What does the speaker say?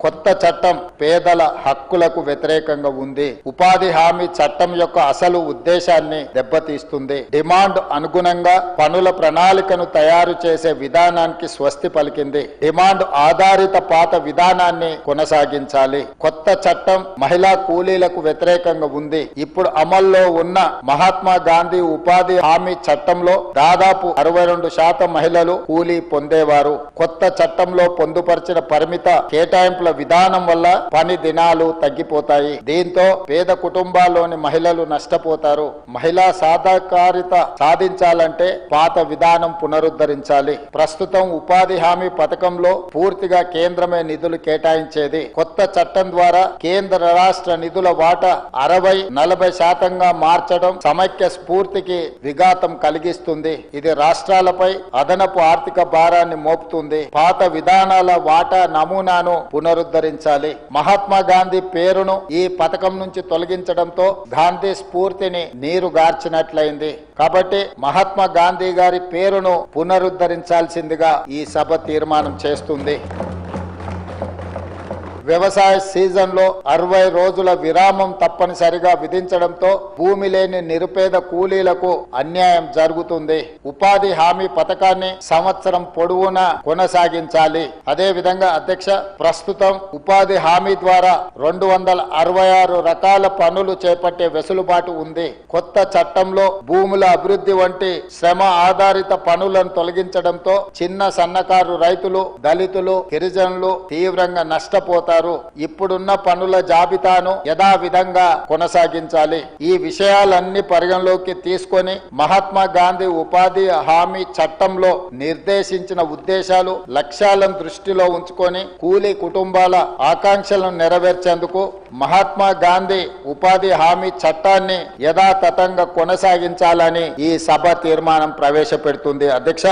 కొత్త చట్టం పేదల హక్కులకు వ్యతిరేకంగా ఉంది. ఉపాధి హామీ చట్టం యొక్క అసలు ఉద్దేశాన్ని దెబ్బతీస్తుంది. డిమాండ్ అనుగుణంగా పనుల ప్రణాళికను తయారు చేసే విధానానికి స్వస్తి పలికింది. డిమాండ్ ఆధారిత పాత విధానాన్ని కొనసాగించాలి. కొత్త చట్టం మహిళా కూలీలకు వ్యతిరేకంగా ఉంది. ఇప్పుడు అమల్లో ఉన్న మహాత్మా గాంధీ ఉపాధి హామీ చట్టంలో దాదాపు అరవై రెండు శాతం మహిళలు కూలీ పొందేవారు. కొత్త చట్టంలో పొందుపరిచిన పరిమిత కేటాయింపుల విధానం వల్ల పని దినాలు తగ్గిపోతాయి. దీంతో పేద కుటుంబాల్లోని మహిళలు నష్టపోతారు. మహిళా సాధకారిత సాధించాలంటే పాత విధానం పునరుద్ధరించాలి. ప్రస్తుతం ఉపాధి హామీ పథకంలో పూర్తిగా కేంద్రమే నిధులు కేటాయించేది. కొత్త చట్టం ద్వారా కేంద్ర రాష్ట్ర నిధుల వాటా అరవై నలభై శాతంగా మార్చడం సమైక్య స్ఫూర్తికి విఘాతం కలిగిస్తుంది. ఇది రాష్ట్రాలపై అదనపు ఆర్థిక భారాన్ని మోపుతుంది. పాత విధానాల వాటా నమూనాను పునరుద్ధరించాలి మహాత్మా గాంధీ పేరును ఈ పథకం నుంచి తొలగించడంతో గాంధీ స్ఫూర్తిని నీరు గార్చినట్లయింది. కాబట్టి మహాత్మా గాంధీ గారి పేరును పునరుద్ధరించాల్సిందిగా ఈ సభ తీర్మానం చేస్తుంది. వ్యవసాయ సీజన్లో అరవై రోజుల విరామం తప్పనిసరిగా విధించడంతో భూమి లేని నిరుపేద కూలీలకు అన్యాయం జరుగుతుంది. ఉపాధి హామీ పథకాన్ని సంవత్సరం పొడవునా కొనసాగించాలి. అదే విధంగా అధ్యక్ష ప్రస్తుతం ఉపాధి హామీ ద్వారా రెండు వందల అరవై ఆరు రకాల పనులు చేపట్టే వెసులుబాటు ఉంది. కొత్త చట్టంలో భూముల అభివృద్ధి వంటి శ్రమ ఆధారిత పనులను తొలగించడంతో చిన్న సన్నకారు రైతులు దళితులు గిరిజనులు తీవ్రంగా నష్టపోతారు. ఇప్పుడున్న పనుల జాబితాను యథావిధంగా కొనసాగించాలి. ఈ విషయాలన్నీ పరిగణలోకి తీసుకొని మహాత్మా గాంధీ ఉపాధి హామీ చట్టంలో నిర్దేశించిన ఉద్దేశాలు లక్ష్యాలను దృష్టిలో ఉంచుకొని కూలీ కుటుంబాల ఆకాంక్షలను నెరవేర్చేందుకు మహాత్మా గాంధీ ఉపాధి హామీ చట్టాన్ని యథాతథంగా కొనసాగించాలని ఈ సభ తీర్మానం ప్రవేశపెడుతుంది. అధ్యక్ష